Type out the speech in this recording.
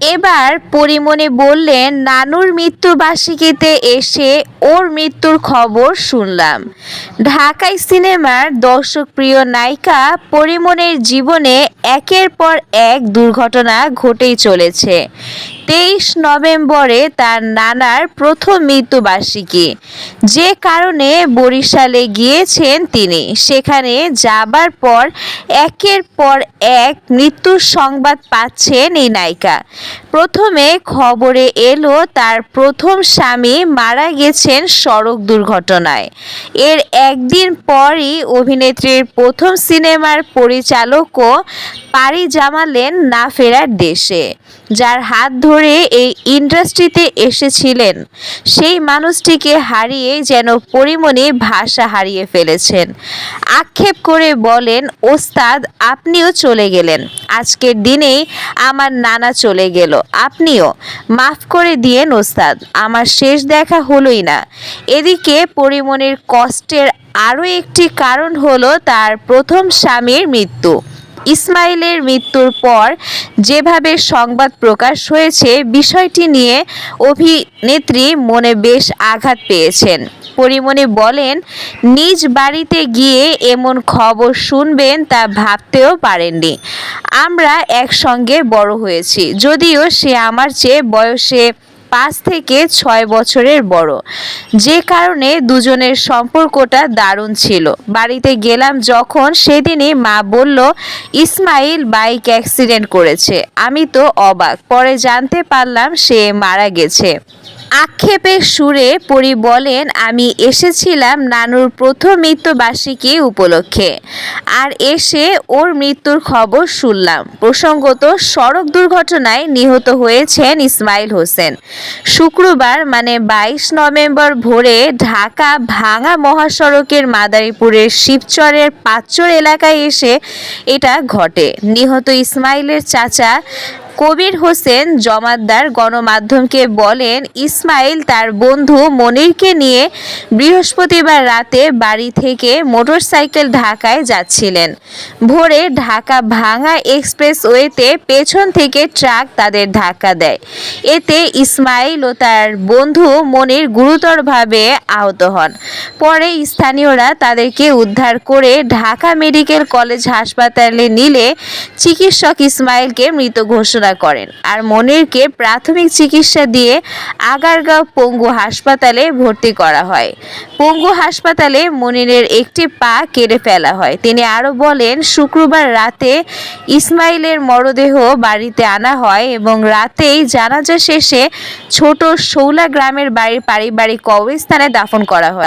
এবার পরিমণি বললেন, নানুর মৃত্যুবার্ষিকীতে এসে ওর মৃত্যুর খবর শুনলাম। ঢাকাই সিনেমার দর্শকপ্রিয় নায়িকা পরিমণের জীবনে একের পর এক দুর্ঘটনা ঘটেই চলেছে। তেইশ নভেম্বরে তার নানার প্রথম মৃত্যুবার্ষিকী। যে কারণে বরিশালে গিয়েছেন তিনি। সেখানে যাবার পর, একের পর এক মৃত্যুর সংবাদ পাচ্ছেন এই নায়িকা। প্রথমে খবরে এলো, তার প্রথম স্বামী মারা গেছেন সড়ক দুর্ঘটনায়। এর একদিন পরই অভিনেত্রীর প্রথম সিনেমার পরিচালকও পাড়ি জামালেন না ফেরার দেশে। যার হাত ধরে এই ইন্ডাস্ট্রিতে এসেছিলেন, সেই মানুষটিকে হারিয়ে যেন পরিমণি ভাষা হারিয়ে ফেলেছেন। আক্ষেপ করে বলেন, ওস্তাদ, আপনিও চলে গেলেন। আজকের দিনেই আমার নানা চলে গেল। আপনিও, মাফ করে দিয়েন ওস্তাদ, আমার শেষ দেখা হলোই না। এদিকে পরিমণির কষ্টের আরও একটি কারণ হলো তার প্রথম স্বামীর মৃত্যু। ইসমাইলের মৃত্যুর পর যেভাবে সংবাদ প্রকাশ হয়েছে, বিষয়টি নিয়ে অভিনেত্রী মনে বেশ আঘাত পেয়েছেন। পরিমণি বলেন, নিজ বাড়িতে গিয়ে এমন খবর শুনবেন তা ভাবতেও পারেননি। আমরা একসঙ্গে বড় হয়েছি, যদিও সে আমার চেয়ে বয়সে পাঁচ থেকে ছয় বছরের বড়। যে কারণে দুজনের সম্পর্কটা দারুণ ছিল। বাড়িতে গেলাম যখন সেদিনই মা বলল, ইসমাইল বাইক অ্যাক্সিডেন্ট করেছে। আমি তো অবাক। পরে জানতে পারলাম সে মারা গেছে। আক্ষেপের সুরে পরি বলেন, আমি এসেছিলাম নানুর প্রথম মৃত্যুবার্ষিকী উপলক্ষে, আর এসে ওর মৃত্যুর খবর শুনলাম। প্রসঙ্গত, সড়ক দুর্ঘটনায় নিহত হয়েছেন ইসমাইল হোসেন। শুক্রবার মানে বাইশ নভেম্বর ভোরে ঢাকা ভাঙা মহাসড়কের মাদারীপুরের শিবচরের পাঁচচর এলাকায় এসে এটা ঘটে। নিহত ইসমাইলের চাচা কবির হোসেন জমাদ্দার গণমাধ্যমকে বলেন, ইসমাইল তার বন্ধু মনিরকে নিয়ে বৃহস্পতিবার রাতে বাড়ি থেকে মোটরসাইকেল ঢাকায় যাচ্ছিলেন। ভোরে ঢাকা ভাঙা এক্সপ্রেসওয়েতে পেছন থেকে ট্রাক তাদের ধাক্কা দেয়। এতে ইসমাইল ও তার বন্ধু মনির গুরুতরভাবে আহত হন। পরে স্থানীয়রা তাদেরকে উদ্ধার করে ঢাকা মেডিকেল কলেজ হাসপাতালে নিলে চিকিৎসক ইসমাইলকে মৃত ঘোষণা করেন। আর মনিরকে প্রাথমিক চিকিৎসা দিয়ে আগারগাঁও পঙ্গু হাসপাতালে ভর্তি করা হয়। পঙ্গু হাসপাতালে মনিরের একটি পা কেড়ে ফেলা হয়। তিনি আরও বলেন, শুক্রবার রাতে ইসমাইলের মরদেহ বাড়িতে আনা হয় এবং রাতেই জানাজা শেষে ছোট শৌলা গ্রামের বাড়ির পারিবারিক কবরস্থানে দাফন করা হয়।